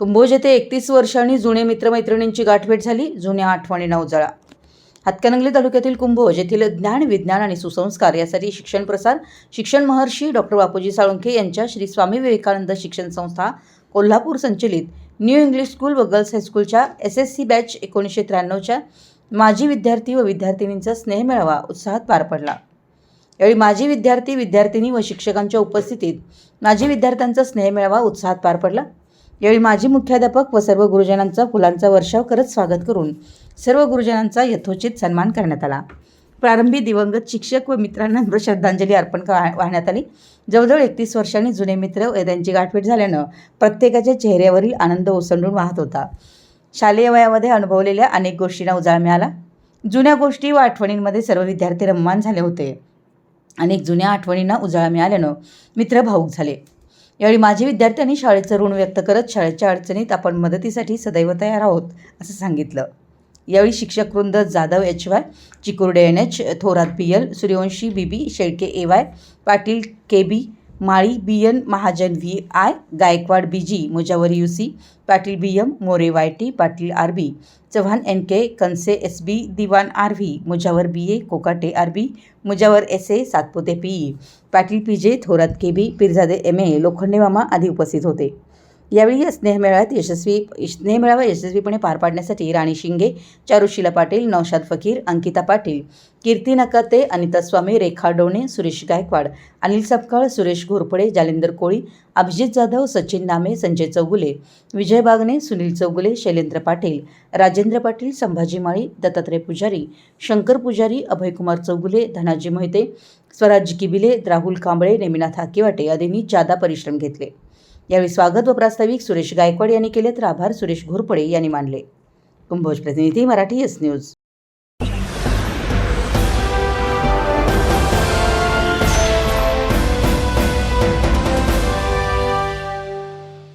कुंभोज येथे एकतीस वर्षांनी जुने मित्रमैत्रिणींची गाठभेट झाली जुन्या आठवणींना उजाळा हातकणंगले तालुक्यातील कुंभोज येथील ज्ञान विज्ञान आणि सुसंस्कार यासाठी शिक्षण प्रसार शिक्षण महर्षी डॉक्टर बापूजी साळुंखे यांच्या श्री स्वामी विवेकानंद शिक्षण संस्था कोल्हापूर संचलित न्यू इंग्लिश स्कूल व गर्ल्स हायस्कूलच्या एस एस सी बॅच एकोणीसशे त्र्याण्णवच्या माजी विद्यार्थी व विद्यार्थिनींचा स्नेहमेळावा उत्साहात पार पडला. यावेळी माजी विद्यार्थी विद्यार्थिनी व शिक्षकांच्या उपस्थितीत माजी विद्यार्थ्यांचा स्नेहमेळावा उत्साहात पार पडला. यावेळी माजी मुख्याध्यापक व सर्व गुरुजनांचा फुलांचा वर्षाव करत स्वागत करून सर्व गुरुजनांचा यथोचित सन्मान करण्यात आला. प्रारंभी दिवंगत शिक्षक व मित्रांना श्रद्धांजली अर्पण वाहण्यात आली. जवळजवळ एकतीस वर्षांनी जुने मित्र व त्यांची गाठभेट झाल्यानं प्रत्येकाच्या चेहऱ्यावरील आनंद ओसंडून वाहत होता. शालेय वयामध्ये अनुभवलेल्या अनेक गोष्टींना उजाळ मिळाला. जुन्या गोष्टी व आठवणींमध्ये सर्व विद्यार्थी रममान झाले होते. अनेक जुन्या आठवणींना उजाळा मिळाल्यानं मित्र भाऊक झाले. यावेळी माजी विद्यार्थ्यांनी शाळेचं ऋण व्यक्त करत शाळेच्या अडचणीत आपण मदतीसाठी सदैव तयार आहोत असं सांगितलं. यावेळी शिक्षक वृंद Jadhav H Y Chikurde N H Thorat P L Suryavanshi B B Shelke A Y Patil K B Mali B N Mahajan V I Gaikwad B G Mujawar U C Patil B M More Y T Patil R B Chavan N K Kanse S B Diwan R V Mujawar B A Kokate R B Mujawar S A Satpote P E Patil P J Thorat K B Pirzade M A Lokhande मामा आदी उपस्थित होते. यावेळी या स्नेहमेळ्यात यशस्वी स्नेहमेळावा यशस्वीपणे पार पाडण्यासाठी राणी शिंगे चारुशिला पाटील नौशाद फकीर अंकिता पाटील कीर्ती नकाते अनिता स्वामी रेखा डोणे सुरेश गायकवाड अनिल सपकाळ सुरेश घोरपडे जालिंदर कोळी अभिजित जाधव सचिन नामे संजय चौगुले विजय बागणे सुनील चौगुले शैलेंद्र पाटील राजेंद्र पाटील संभाजी माळी दत्तात्रय पुजारी शंकर पुजारी अभयकुमार चौगुले धनाजी मोहिते स्वराज किबिले राहुल कांबळे नेमिनाथ हाकीवाटे आदींनी जादा परिश्रम घेतले. यावेळी स्वागत व प्रास्ताविक सुरेश गायकवाड यांनी केले तर आभार सुरेश घोरपडे यांनी मानले. कुंभोज प्रतिनिधी मराठी एस न्यूज